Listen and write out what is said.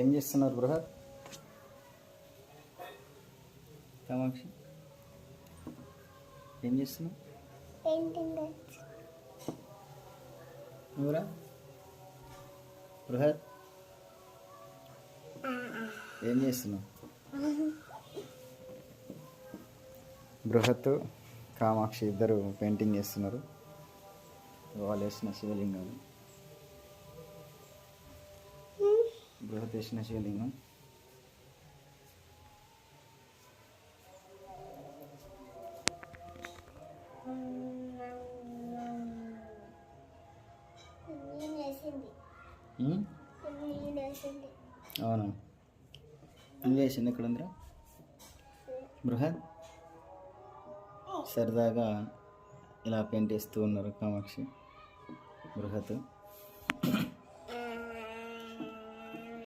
ఏం చేస్తున్నారు బృహత్ కామాక్షి ఏం చేస్తున్నావు? నువ్వురా? బృహత్ ఏం చేస్తున్నావు? బృహత్ కామాక్షి ఇద్దరు పెయింటింగ్ చేస్తున్నారు. వాళ్ళు వేసిన శివలింగం బృహత్ వేసిన శివలింగం అవును? నువ్వు వేసింది ఎక్కడ ఉందిరా బృహత్ సరదాగా ఇలా పెయింట్ వేస్తూ ఉన్నారు కామాక్షి. బృహత్.